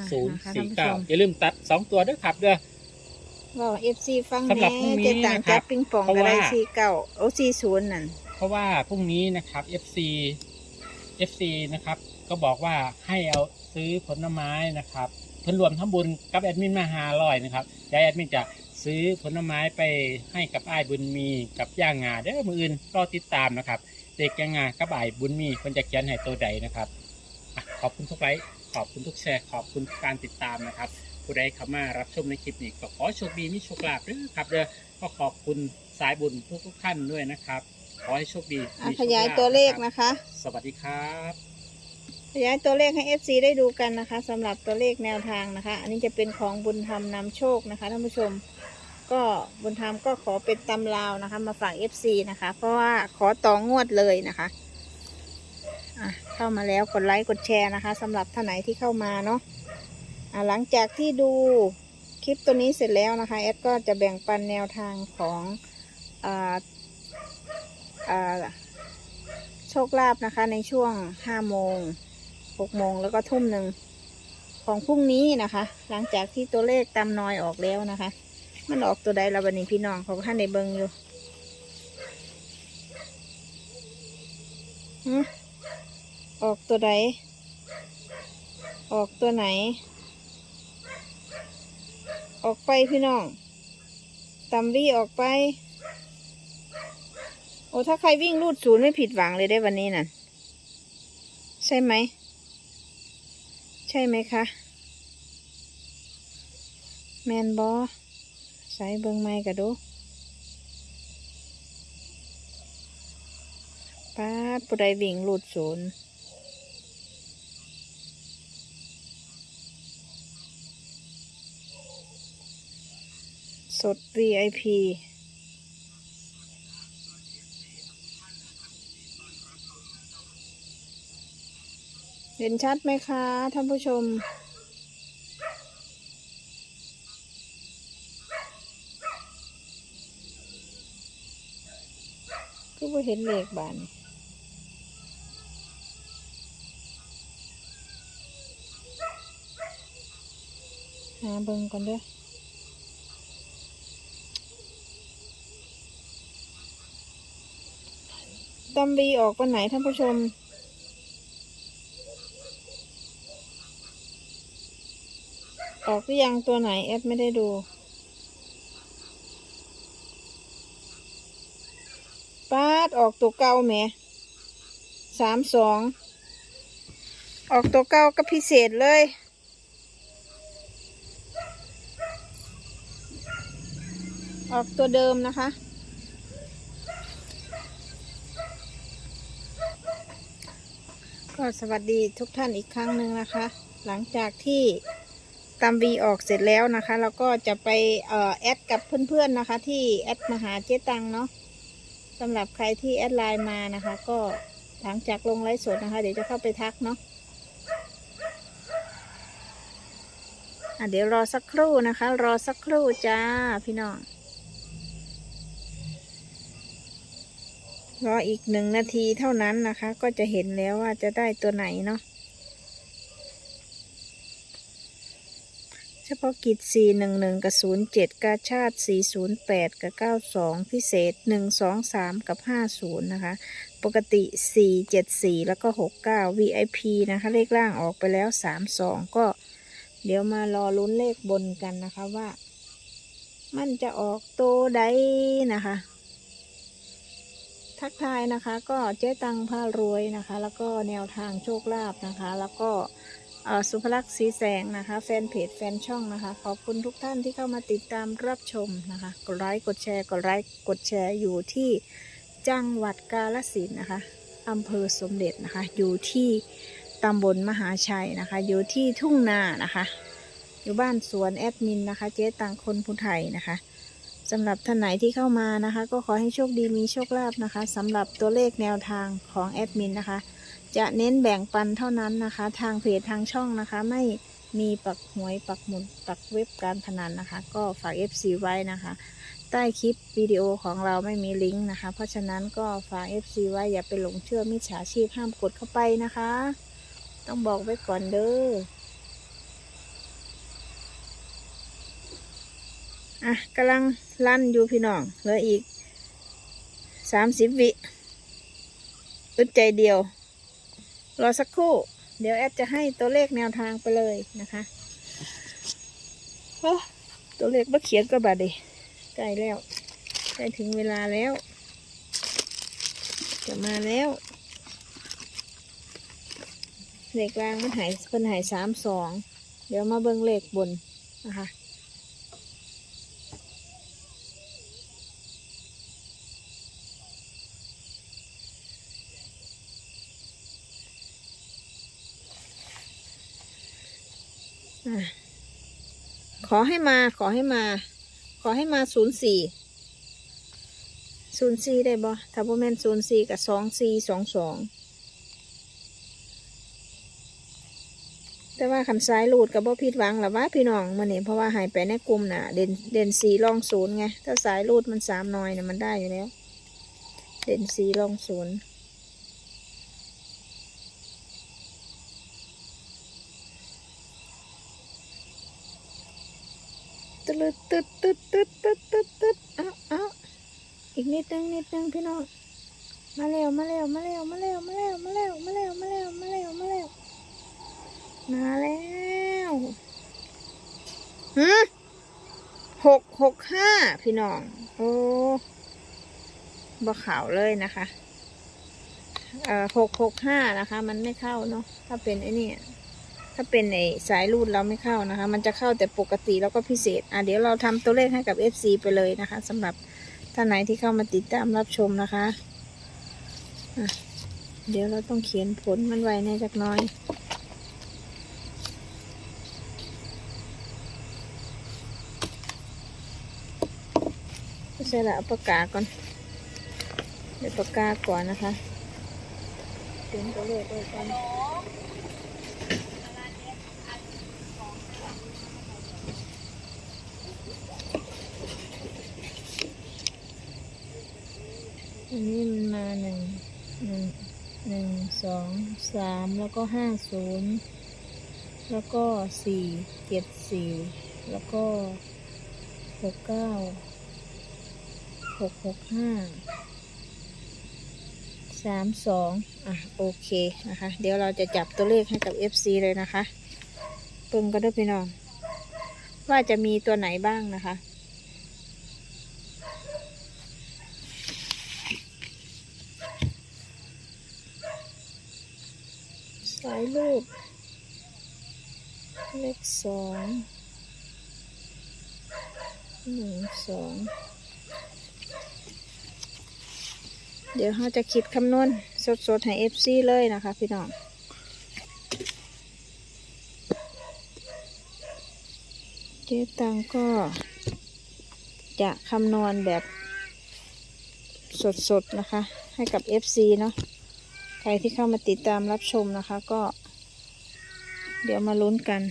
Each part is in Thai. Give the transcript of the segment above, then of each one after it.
อะศูนย์นะคะสี่ท่านผู้ชเก้ามอย่าลืมตัดสองตัวด้วยครับเด้อว่าเอฟซีฟังสำหรับพรุ่งนี้เจ็ดต่างนะครับจับปิงปองเพราะก็ได้ว่าสี่เก้าโอ้สี่ศูนย์นั่นเพราะว่าพรุ่งนี้นะครับ FC FC นะครับ ก็บอกว่าให้เอาซื้อผลไม้นะครับเพิ่นรวมทั้งบุญกับแอดมินมาหาลอยนะครับเดี๋ยวแอดมินจะซื้อผลไม้ไปให้กับอ้ายบุญมีกับย่างงาเด้อมืออื่นรอติดตามนะครับ เด็กย่างงากับอ้ายบุญมีเพิ่นจะเขียนให้ตัวใดนะครับอะขอบคุณทุกไลค์ ขอบคุณทุกแชร์ขอบคุณทุกการติดตามนะครับ ผู้ใดเข้ามารับชมในคลิปนี้ก็ขอโชคดีมีโชคลาภด้วยครับเด้อก็ขอบคุณสายบุญทุกทุกๆท่านด้วยนะครับ ขอให้โชคดีอะมีโชขคลยายภตัวเลขรับนะคะ สวัสดีครับ ขยายตัวเลขให้ FC ได้ดูกันนะคะสำหรับตัวเลขแนวทางนะคะ อันนี้จะเป็นของบุญธรรมนำโชคนะคะท่านผู้ชม ก็บุญธรรมก็ขอเป็นตำราวนะคะ มาฝาก FC นะคะ เพราะว่าขอต่องวดเลยนะคะอะ เข้ามาแล้วกดไลค์กดแชร์นะคะสำหรับท่านไหนที่เข้ามาเนาะะหลังจากที่ดูคลิปตัวนี้เสร็จแล้วนะคะแอดก็จะแบ่งปันแนวทางของอ่าอ่าโชคลาภนะคะ ในช่วงห้าโมงหกโมงแล้วก็ทุ่มหนึ่งของพรุ่งนี้นะคะ หลังจากที่ตัวเลขตามนอยออกแล้วนะคะ มันออกตัวใดละวันนี้พี่น้องเขาท่านในเบิงอยู่ ออกตัวใด ออกตัวไหน ออกไปพี่น้องตำวี่ออกไป โอ้ถ้าใครวิ่งรูดศูนย์ไม่ผิดหวังเลยได้วันนี้น่ะใช่ไหม ใช่ไหมคะ แมนบอใส่เบิงไม้กระดูป้าดผู้ใดวิ่งรูดศูนย์ สด VIP เห็นชัดไหมคะ ท่านผู้ชม ก็บ่เห็นเลขบานหาเบิ่งก่อนเด้อ ตำบีออกวันไหนท่านผู้ชม ออกหรือยังตัวไหนแอดไม่ได้ดู ป้าดออกตัวเก่าแหมสามสอง ออกตัวเก่าก็พิเศษเลยออกตัวเดิมนะคะ ก็สวัสดีทุกท่านอีกครั้งหนึ่งนะคะ หลังจากที่ตามวีออกเสร็จแล้วนะคะ เราก็จะไปเออแอดกับเพื่อนๆนะคะ ที่แอดมาหาเจ๊ตังเนาะสำหรับใครที่แอดไลน์มานะคะ ก็หลังจากลงไลฟ์สดนะคะ เดี๋ยวจะเข้าไปทักเนาะอะเดี๋ยวรอสักครู่นะคะ รอสักครู่จ้าพี่น้อง รออีกหนึ่งนาทีเท่านั้นนะคะ ก็จะเห็นแล้วว่าจะได้ตัวไหนเนาะเฉพาะกิจ 411 กับ 07 กาชาติ 408 กับ 92 พิเศษ 123 กับ 50 นะคะ ปกติ 474 แล้วก็ 69 VIP นะคะ เลขล่างออกไปแล้ว 32 ก็เดี๋ยวมารอลุ้นเลขบนกันนะคะว่า มันจะออกโตวใดนะคะ ทักทายนะคะ ก็เจ๊ตังพารวยนะคะ แล้วก็แนวทางโชคลาภนะคะ แล้วก็สุภลักษณ์สีแสงนะคะ แฟนเพจแฟนช่องนะคะ ขอบคุณทุกท่านที่เข้ามาติดตามรับชมนะคะ กดไลค์กดแชร์กดไลค์กดแชร์อยู่ที่จังหวัดกาฬสินธุ์นะคะอำเภอสมเด็จนะคะ อยู่ที่ตำบลมหาชัยนะคะ อยู่ที่ทุ่งนานะคะ อยู่บ้านสวนแอดมินนะคะ เจ๊ตังคนผู้ไทยนะคะ สำหรับท่านไหนที่เข้ามานะคะ ก็ขอให้โชคดีมีโชคลาภนะคะสำหรับตัวเลขแนวทางของแอดมินนะคะ จะเน้นแบ่งปันเท่านั้นนะคะ ทางเพจทางช่องนะคะ ไม่มีปักหวยปักหมุดปักเว็บการพนันนะคะ ก็ฝาก FC ไว้นะคะ ใต้คลิปวิดีโอของเราไม่มีลิงก์นะคะ เพราะฉะนั้นก็ฝาก FC ไว้อย่าไปหลงเชื่อมิจฉาชีพห้ามกดเข้าไปนะคะ ต้องบอกไว้ก่อนเด้อ อะกำลังลั่นอยู่พี่น้องเหลืออีกสามสิบวิอึดใจเดียว รอสักครู่ เดี๋ยวแอดจะให้ตัวเลขแนวทางไปเลยนะคะโอ้ตัวเลขบ่เขียนก็บาดดิใกล้แล้วใกล้ถึงเวลาแล้ว จะมาแล้วเลขกลางมันหายเพิ่นหายสามสองเดี๋ยวมาเบิ่งเลขบนนะคะ ขอให้มา ขอให้มา ขอให้มาศูนย์สี่ศูนย์สี่ได้บ่ถ้าบ่แม่นศูนย์สี่กับสองสี่สองสองแต่ว่าขันซ้ายรูดกับบ่ผิดหวังหรอว่าพี่น้องมันนี่เพราะว่าหายไปในกลุ่มน่ะ เด่นเด่นสี่รองศูนย์ไงถ้าสายรูดมันสามน้อยเนี่ยมันได้อยู่แล้ว เด่นสี่รองศูนย์ ตึ๊ดตึ๊ดตึ๊ดตึ๊ดตึ๊ดตึ๊ดตึ๊ดเอาเอาอีก นิดนึงนิดนึงพี่น้อง มาเร็วมาเร็วมาเร็วมาเร็วมาเร็วมาเร็วมาเร็วมาเร็วมาเร็วมาเร็วมาแล้วหืมหกหกห้าพี่น้อง โอ้บ่ขาวเลยนะคะ เอ่อหกหกห้านะคะ มันไม่เข้าเนาะถ้าเป็นไอ้นี่ถ้าเป็นในสายรูดเราไม่เข้านะคะ มันจะเข้าแต่ปกติแล้วก็พิเศษ อะเดี๋ยวเราทำตัวเลขให้กับ FC ไปเลยนะคะสำหรับานไหนที่เข้ามาติดตามรับชมนะคะะเดี๋ยวเราต้องเขียนผลมันไว้ในจักน้อยใช่ละเอาปากกาก่อน เดี๋ยวปากกาก่อนนะคะเขียนตัวเลขไว้ก่อน อันนี้มันมาหนึ่งหนึ่งหนึ่งสองสามแล้วก็ห้าศูนย์แล้วก็สี่เจ็ดสี่แล้วก็หกเก้าหกหกห้าสามสองอะโอเคนะคะ เดี๋ยวเราจะจับตัวเลขให้กับ FC เลยนะคะเพิ่งก็ได้พี่น้อง ว่าจะมีตัวไหนบ้างนะคะ สายลูกเลขสองหนึ่งสองเดี๋ยวเราจะคิดคำนวณสดๆ ให้ FC เลยนะคะพี่น้องเจ๊ตังก็จะคำนวณแบบสดๆ นะคะ ให้กับ FC เนาะ ใครที่เข้ามาติดตามรับชมนะคะ ก็ เดี๋ยวมาลุ้นกัน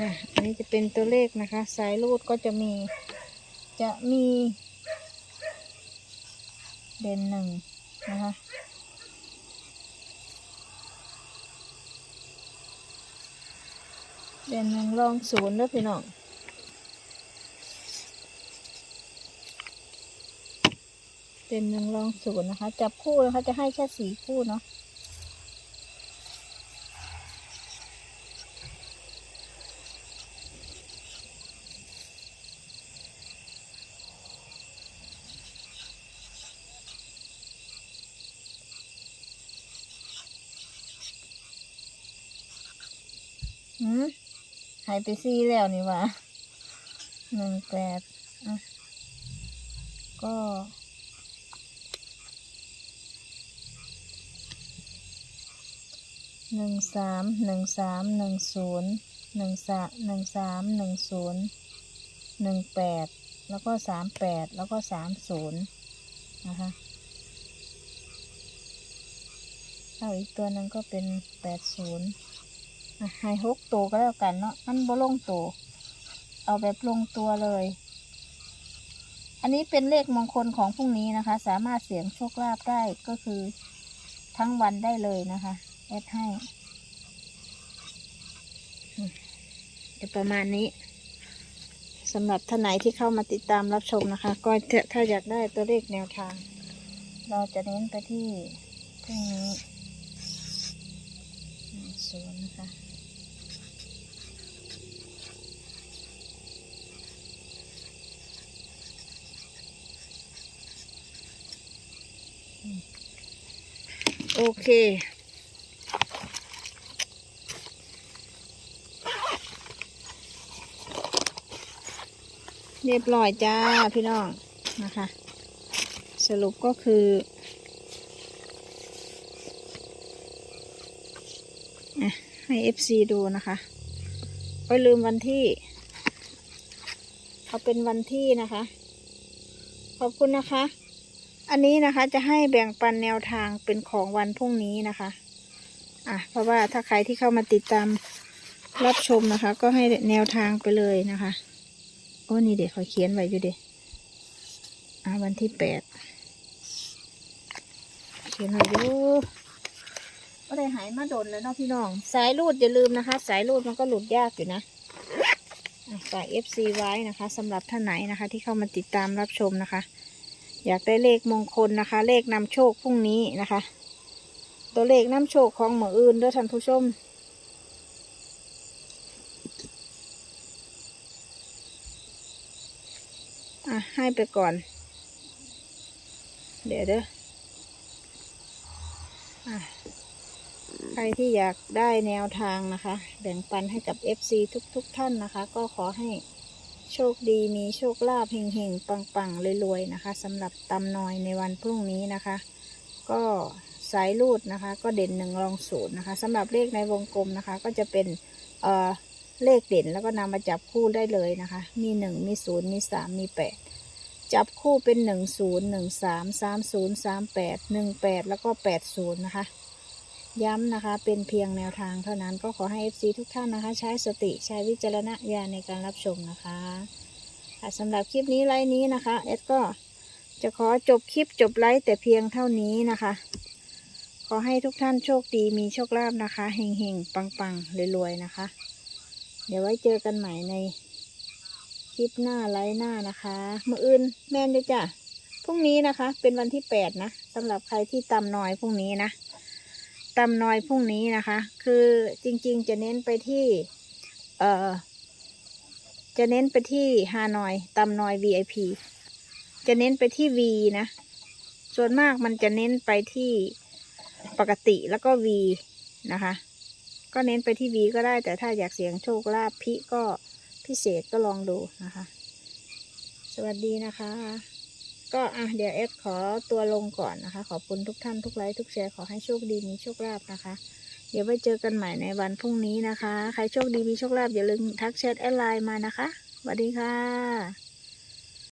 อะอันนี้จะเป็นตัวเลขนะคะ สายรูดก็จะมี จะมี เด่นหนึ่งนะคะเดือนหนึ่งลองศูนย์เด้อพี่น้องเดือนหนึ่งลองศูนย์นะคะ จับคู่นะคะจะให้แค่สี่คู่เนาะ หืมหายไปซี่แล้วนี่วะหนึ่งแปดก็หนึ่งสามหนึ่งสามหนึ่งศูนย์หนึ่งสามหนึ่งสามหนึ่งศูนย์หนึ่งแปดแล้วก็สามแปดแล้วก็สามศูนย์นะคะเอาอีกตัวนึงก็เป็นแปดศูนย์ ให้หกตัวก็แล้วกันเนาะมันบ่ลงตัว เอาแบบลงตัวเลย อันนี้เป็นเลขมงคลของพรุ่งนี้นะคะ สามารถเสี่ยงโชคลาภได้ก็คือทั้งวันได้เลยนะคะแอดให้จะประมาณนี้สำหรับท่านไหนที่เข้ามาติดตามรับชมนะคะ ก็ถ้าถ้าอยากได้ตัวเลขแนวทาง เราจะเน้นไปที่พรุ่งนี้ศูนย์นะคะ โอเค เรียบร้อยจ้าพี่น้องนะคะ สรุปก็คือ ให้ FC ดูนะคะก็ลืมวันที่เอาเป็นวันที่นะคะ ขอบคุณนะคะ อันนี้นะคะจะให้แบ่งปันแนวทางเป็นของวันพรุ่งนี้นะคะ อะเพราะว่าถ้าใครที่เข้ามาติดตามรับชมนะคะ ก็ให้แนวทางไปเลยนะคะ โอ้นี่เด็กเขาเขียนไว้อยู่เด็อะวันที่แปดเขียนไว้อยู่ก็ได้หายมาโดนแล้วเนาะพี่น้อง สายรูดอย่าลืมนะคะ สายรูดมันก็หลุดยากอยู่นะอะฝาก FC ไว้นะคะสำหรับท่านไหนนะคะ ที่เข้ามาติดตามรับชมนะคะ อยากได้เลขมงคลนะคะ เลขนำโชคพรุ่งนี้นะคะ ตัวเลขนำโชคของหมออื่นด้วยท่านผู้ชมอะให้ไปก่อน เดี๋ยวเด้ออะใครที่อยากได้แนวทางนะคะ แบ่งปันให้กับ FC ทุกๆทท่านนะคะ ก็ขอให้ โชคดีมีโชคลาภเฮงๆ ปังๆรวยๆนะคะสำหรับตำนอยในวันพรุ่งนี้นะคะ ก็สายรูดนะคะ ก็เด่นหนึ่งรองศูนย์นะคะสำหรับเลขในวงกลมนะคะ ก็จะเป็นเอ่อเลขเด่นแล้วก็นำมาจับคู่ได้เลยนะคะ มีหนึ่งมีศูนย์มีสามมีแปดจับคู่เป็นหนึ่งศูนย์หนึ่งสามสามศูนย์สามแปดหนึ่งแปดแล้วก็แปดศูนย์นะคะ ย้ำนะคะ เป็นเพียงแนวทางเท่านั้นก็ขอให้ FC ทุกท่านนะคะ ใช้สติใช้วิจารณญาณในการรับชมนะคะสำหรับคลิปนี้ไลน์นี้นะคะเอสก็จะขอจบคลิปจบไลฟ์แต่เพียงเท่านี้นะคะ ขอให้ทุกท่านโชคดีมีโชคลาภนะคะเฮงๆปังๆรวยๆนะคะ เดี๋ยวไว้เจอกันใหม่ในคลิปหน้าไลฟ์หน้านะคะมืออื่นแม่นด้วยจ้ะพรุ่งนี้นะคะ เป็นวันที่แปดนะสำหรับใครที่ตำน้อยพรุ่งนี้นะ ตำนอยพรุ่งนี้นะคะ คือจริงๆจะเน้นไปที่ เอ่อ จะเน้นไปที่ฮานอยตำนอย VIP จะเน้นไปที่ V นะ ส่วนมากมันจะเน้นไปที่ปกติแล้วก็ V นะคะ ก็เน้นไปที่ V ก็ได้ แต่ถ้าอยากเสียงโชคลาภพิก็พิเศษก็ลองดูนะคะ สวัสดีนะคะ ก็อะเดี๋ยวเอสขอตัวลงก่อนนะคะ ขอบคุณทุกท่านทุกไลค์ทุกแชร์ขอให้โชคดีมีโชคลาภนะคะ เดี๋ยวไปเจอกันใหม่ในวันพรุ่งนี้นะคะ ใครโชคดีมีโชคลาภอย่าลืมทักแชทแอดไลน์มานะคะสวัสดีค่ะ